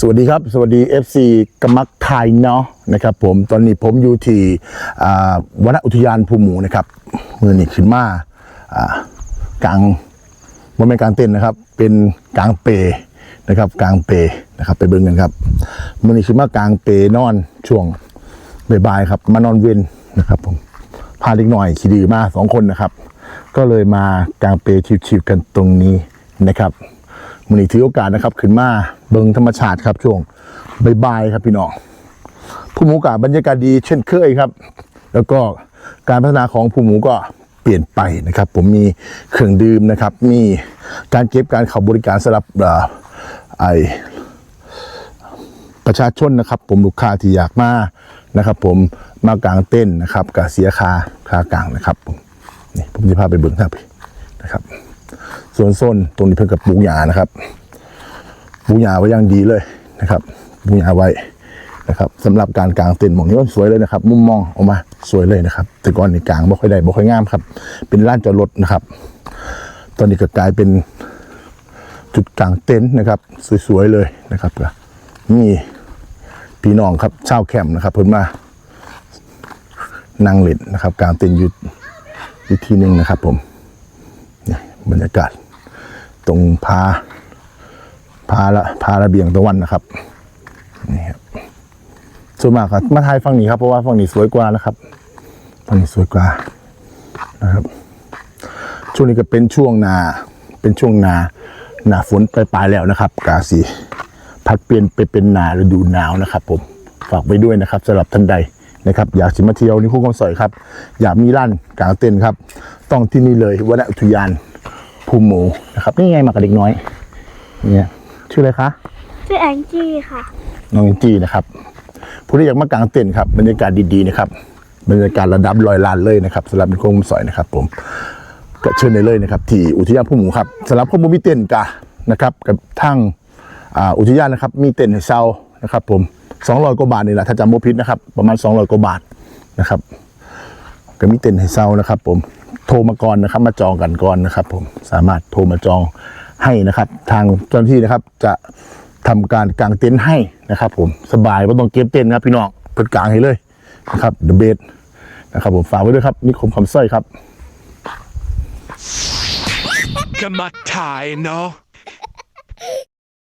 สวัสดีครับ สวัสดี FC กำมักไทยเนาะนะครับผมตอนนี้ผมอยู่ที่วนอุทยานภูหมูนะครับมือนี่ขึ้นมาากลางมันเป็นกลางเต้นนะครับ เป็นกลางเปนะครับกลางเปนะครับ ไปเบิ่งกันครับมือนี่ขึ้นมากลางเปนอนช่วงบ่ายๆครับ มานอนเวนนะครับผมพาเด็กหน่อยขี่ดื้อมาสองคนนะครับ ก็เลยมากลางเปชิวๆกันตรงนี้นะครับ มันนี้ถือโอกาสนะครับ ขึ้นมาเบิงธรรมชาติครับช่วงบ่ายๆครับพี่น้องผู้หมูกาบรรยากาศดีเช่นเคยครับ แล้วก็การพัฒนาของผู้หมูก็เปลี่ยนไปนะครับ ผมมีเครื่องดื่มนะครับ มีการเก็บการขับบริการสำหรับไอประชาชนนะครับ ผมลูกค้าที่อยากมานะครับ ผมมากางเต้นนะครับกับเสียคาคากลางนะครับผมนี่ผมจะพาไปเบิ่งครับนะครับ ส่วนโซนตรงนี้เพิ่งกับปลูกหญ้านะครับปลูกหญ้าไว้อย่างดีเลยนะครับปลูกหญ้าไว้นะครับสำหรับการกางเต็นท์หมองนี้สวยเลยนะครับ มุมมองออกมาสวยเลยนะครับ แต่ก่อนนี่กางบ่ค่อยได้บ่ค่อยงามครับ เป็นลานจอดรถนะครับ ตอนนี้ก็กลายเป็นจุดกางเต็นท์นะครับ สวยๆเลยนะครับนี่พี่น้องครับเช่าแคมป์นะครับเพิ่นมานั่งเล่นนะครับกางเต็นท์อยู่อีกทีหนึ่งนะครับ ผมบรรยากาศ ตรงพาพาละพาระเบียงตะวันนะครับนี่ครับส่วนมากครับมาถ่ายฝั่งนี้ครับเพราะว่าฝั่งนี้สวยกว่านะครับฝั่งนี้สวยกว่านะครับ ช่วงนี้ก็เป็นช่วงนาเป็นช่วงนาหนาฝนปลายๆแล้วนะครับ กาสีพัดเปลี่ยนไปเป็นหนาฤดูหนาวนะครับ ผมฝากไว้ด้วยนะครับสำหรับท่านใดนะครับ อยากสิมาเที่ยวนี่คู่คำสอยครับ อยากมีร้านกลางเต็นท์ครับ ต้องที่นี่เลยวนอุทยาน ภูหมูนะครับนี่ไงมากับเด็กน้อยเนี่ยชื่ออะไรคะชื่อแองจี้ค่ะน้องอินจี้นะครับผู้ที่อยากมากางเต็นท์ครับบรรยากาศดีๆนะครับบรรยากาศระดับลอยลานเลยนะครับสำหรับเป็นโค้งสอยนะครับ ผมก็เชิญได้เลยนะครับ ที่อุทยานภูหมูครับสำหรับคนบ่มีเต็นท์กะนะครับ กับทางอ่าอุทยานนะครับ มีเต็นท์ให้เช่านะครับ ผม200กว่าบาทนี่แหละถ้าจำบ่ผิดนะครับ ประมาณ200กว่าบาทนะครับก็มีเต็นท์ให้เช่านะครับ ผม โทรมาก่อนนะครับ มาจองกันก่อนนะครับ ผมสามารถโทรมาจองให้นะครับ ทางเจ้าหน้าที่นะครับ จะทำการกางเต็นท์ให้นะครับ ผมสบายไม่ต้องเก็บเต็นท์ครับพี่น้องเปิดกลางให้เลยนะครับเดอะเบสนะครับผมฝากไว้ด้วยครับนิคมคำสร้อยครับกามาทายเนาะ